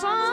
song.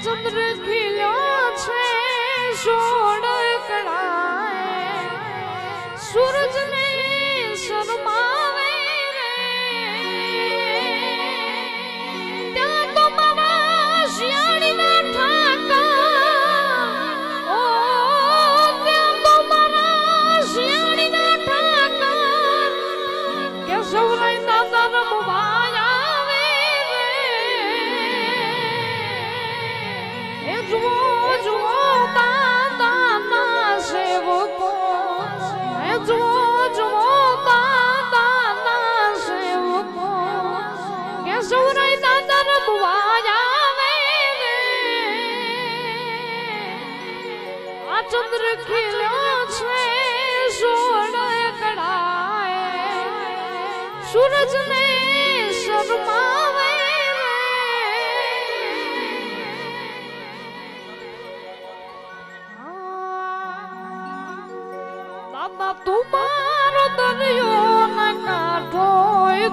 ચંદ્ર ખીલ્યો છે શું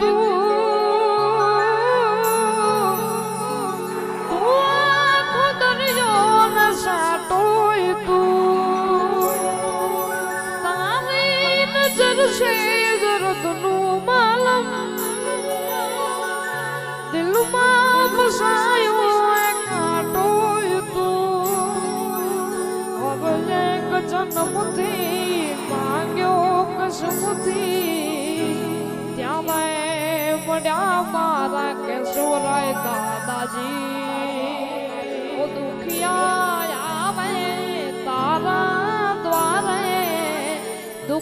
तू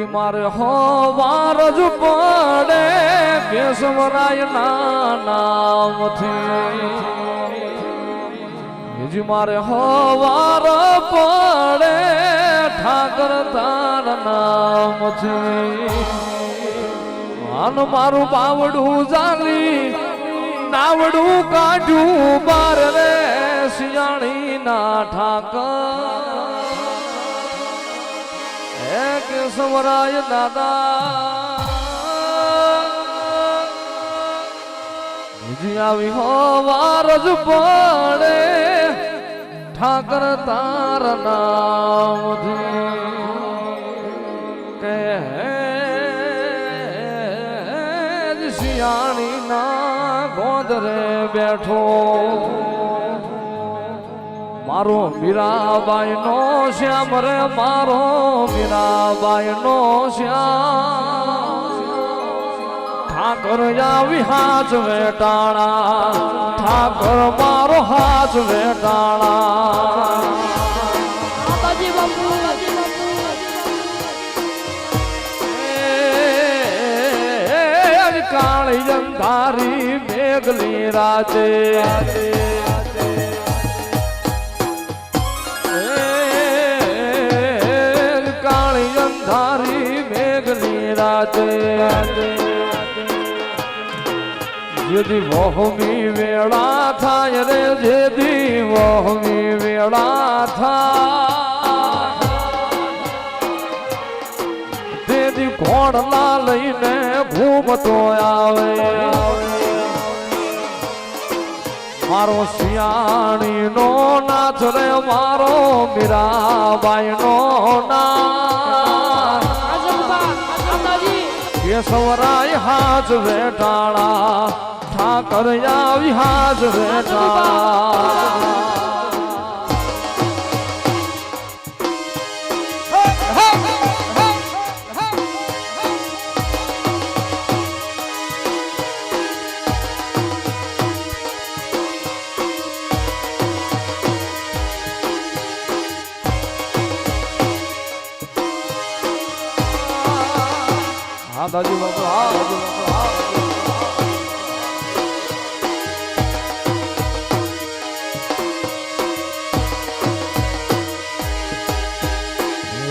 જી મારે હોવાર જ પડે કેશવરાય ના નામથી. હજી મારે હોવાર પડે ઠાકર તાર નામથી. માન મારું બાવડું જાલી, નાવડું કાઢ્યું બાર રે શિયાળી ના ઠાકર. હે કેશવરાય દાદા? આવી હો વારજ પડે, ઠાકર તાર નામથી કે શિયાળી ના ગોદરે બેઠો. મારો મીરાબાઈ નો શ્યામ રે મારો મીરાબાઈ નો શ્યામ ઠાકર આવી હાથ વેટાણા ઠાકર મારો હાથ વેટાણા કાળી અંધારી મેઘલી રાતે રાતે જેથી વહમી વેળા થાય રે જેથી વહમી વેળા થાય. તેથી ઘોડલા લઈને ઘૂમતો આવે. મારો શિયાણી નો નાચ રે, મારો મીરાબાઈ નો માતાજી કેશવરાય હાજ વેટાળા. ઠાકર આવી હાથ વેટાળા. હા દાદી બાપુ હા દાદી બાપુ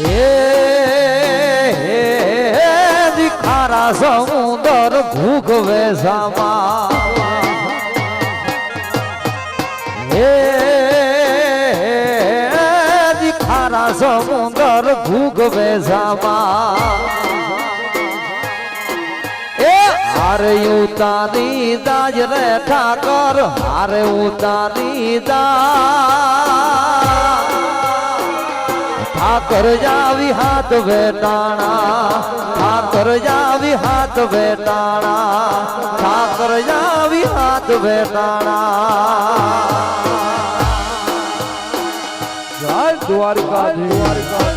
હા દિખારા સમુદર ભૂગવે સમા હે દિખારા સમુદર ભૂગવે સામા હારે ઉતારી દાજ રે ઠાકર હારે ઉતારી દા ઠાકર જાવી હાથ વેટાણા, ઠાકર જાવી હાથ વેટાણા, ઠાકર જાવી હાથ વેટાણા. જય દ્વારકાધીશ.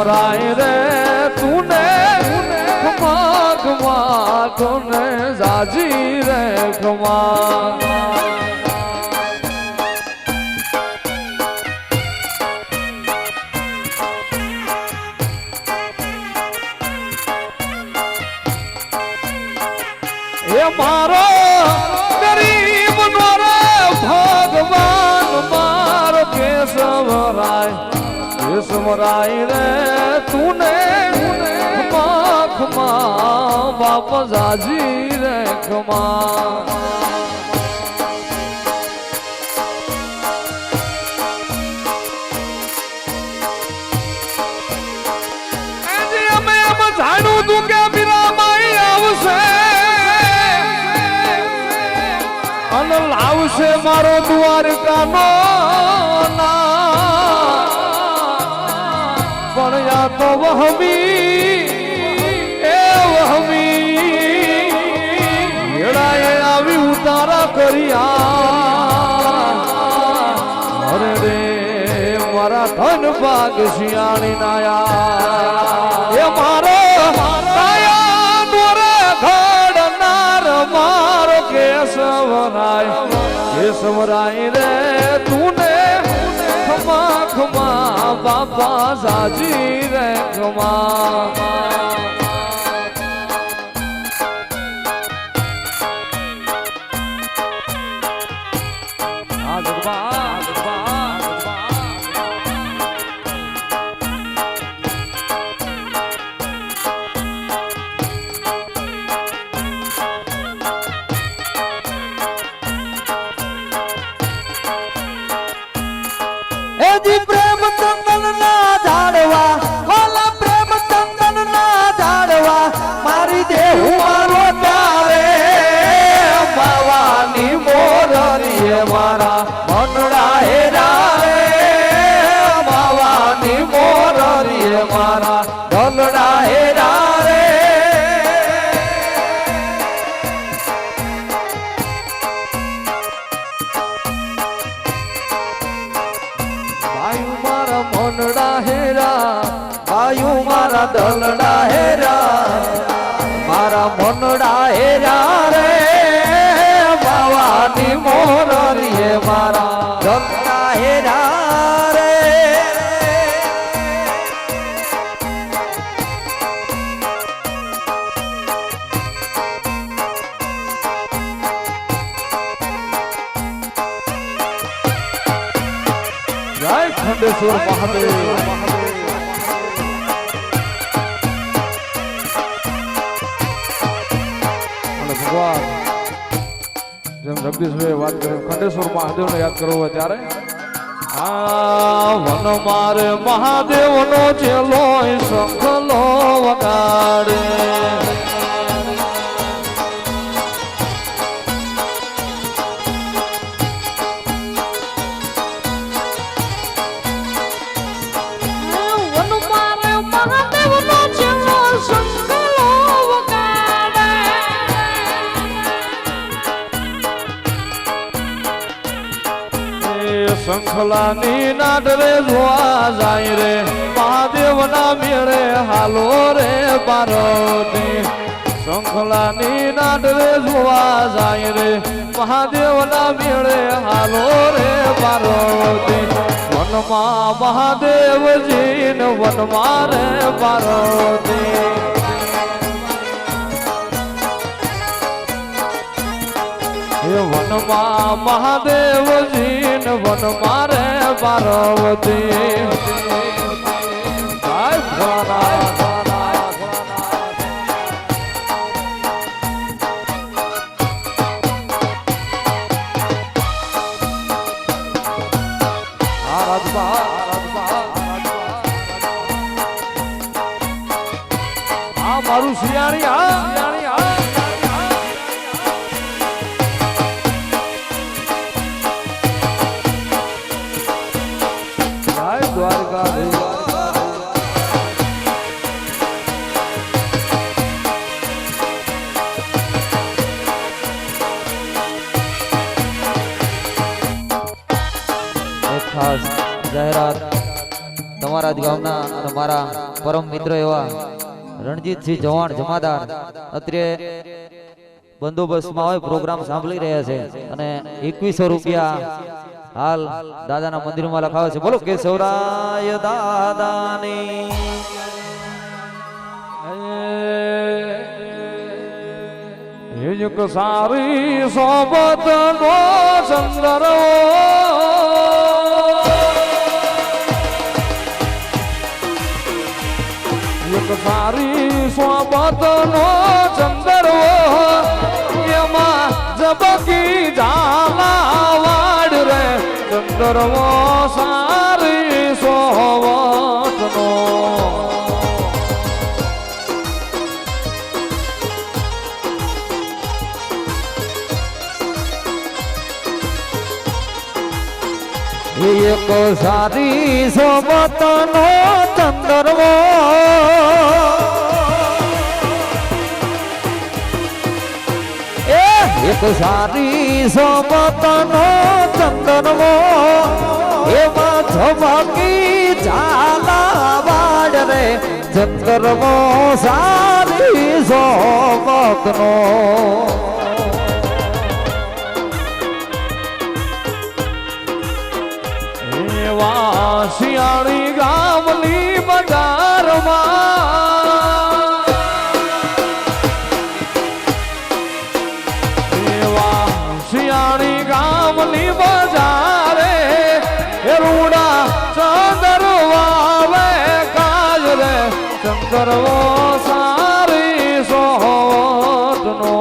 કેશવરાય રે તુને ખમા ખમા કેશવરાય રે તુને ખમા ખમા બાપ જાજી રે ખમા. વહમી એ વહમી વેળાએ આવી ઉતારા કર્યા. અરે રે, મારા ધન ભાગ શિયાળી એ મારો મારો કેશવરાય કેશવરાય રે ખમા બાપા સાજી રે ખમા ખંડેશ્વર મહાદેવ ભગવાન, જેમ જગદીશભાઈ વાત કરે ખંડેશ્વર મહાદેવને યાદ કરવો હોય ત્યારે આ વન મારે મહાદેવનો ચેલો શંખલો વગાડે. શંખલાની નાડરે જોવા જાય રે, મહાદેવના મેળે હાલો રે પાર્વતી. શંખલાની નાડરે જોવા જાય રે, મહાદેવના મેળે હાલો રે પાર્વતી. વનમાં મહાદેવજીન વનમાં રે પાર્વતી. હે વનમાં મહાદેવજી ને વનમાં રે પાર્વતી. તમારા જ અને મારા પરમ મિત્ર એવા રણજીતસિંહ ચૌહાણ જમાદાર. અત્યારે બંદોબસ્તમાં હોય પ્રોગ્રામ સાંભળી રહ્યા છે અને એકવીસો રૂપિયા હાલ દાદાના મંદિરમાં લખાવે છે, બોલો કે સૌરાય દાદાની. એક સારી સોબત નો ચંદ્ર એક સારી સોબત નો ચંદ્ર ચંદ્રવો સારી સોવત નો એક સારી સોબત નો ચંદરવો. સારી સોબત નો ચંદરવો એમાં ધમકી ઝાલા વાડ રે. ચંદરવો સારી સોબત નો એવા શિયાળી ગામની બજારમાં ચંદરવો સારી સોહટનો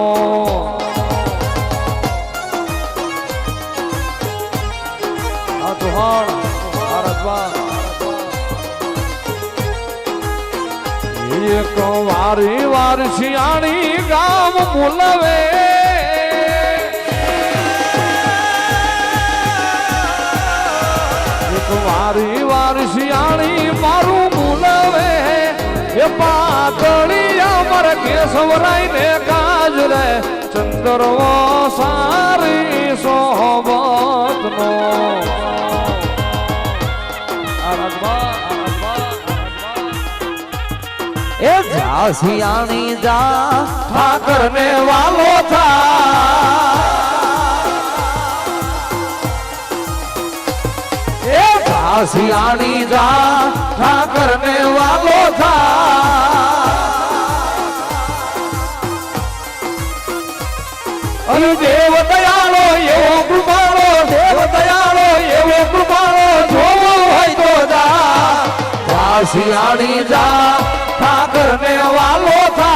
આ ચૌહાણ ભારતમાં એક વારી વાર શિયાળી ગામ મુલવે. કેશવરાય ને કાજ રે ચંદ્રવો સારી સોબત નો એ ઝાસિયાણી જા ઠાકર ને વાલો થા. એ ઝાસિયાણી જા ઠાકર ને વાલો થા. અને દેવ દયાળો એવો કૃપાળો દેવ દયાળો એવો કૃપાળો જોવો હોય તો જા. ઝાસિયાણી જા ઠાકર ને વાલો થા.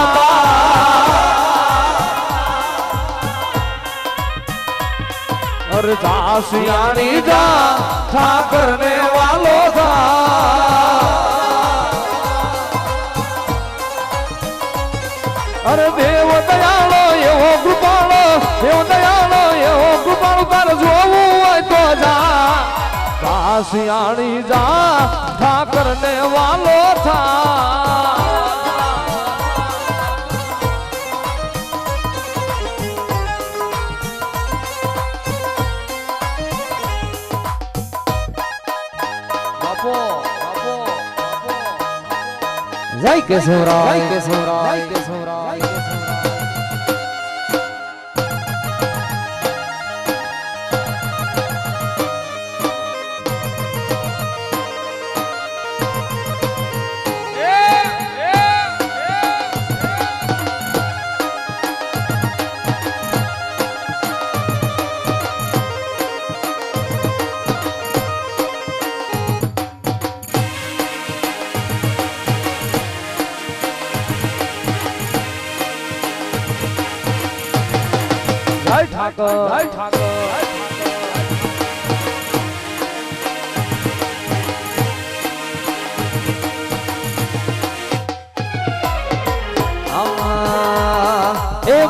અરે દાસિયાની જા ઠાકર ને વાલો થા. અરે દેવ દયાળો દાસિયાણી જા ઠાકર ને વાલો થા બાપો બાપો જય કેશવરાય જય કેશવરાય. જય કેશવરાય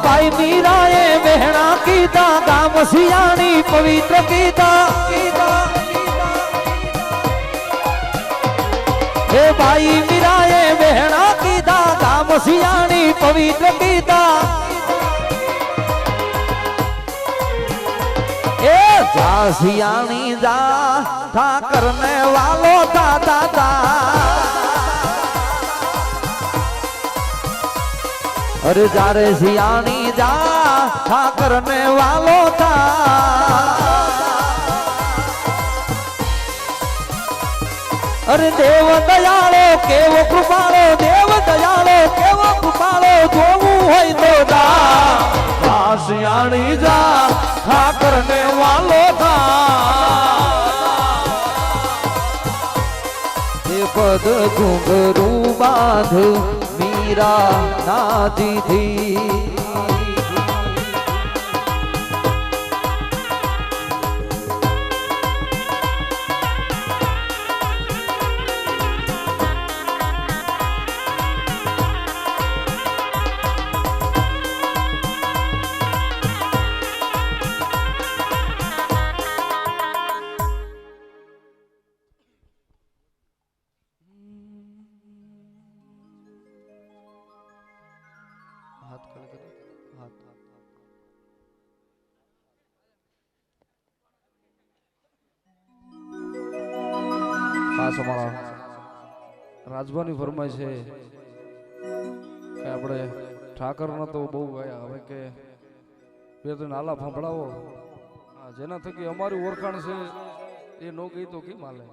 ભાઈ મીરાએ બહેણા કીધા, ગામ સિયાણી પવિત્ર કીધા. હે ભાઈ મીરાએ બહેણા કીધા, ગામ સિયાણી પવિત્ર કીધા. જા સિયાણી જા ઠાકર ને વાલો તા તા તા અરે જારે સિયાણી જા ઠાકર ને વાલો થા અરે દેવ દયાળો કેવો કૃપાળો ઘુંઘરું બાંધ મીરા ના દીધી. ખાસ અમારા રાજભાની ફરમાય છે કે આપણે ઠાકરના તો બહુ ગયા. હવે કે બે, ત્રણ નાલા ફાંફડાવો જેના થકી અમારી ઓળખાણ છે એ નો ગઈ તો કેમ હાલે?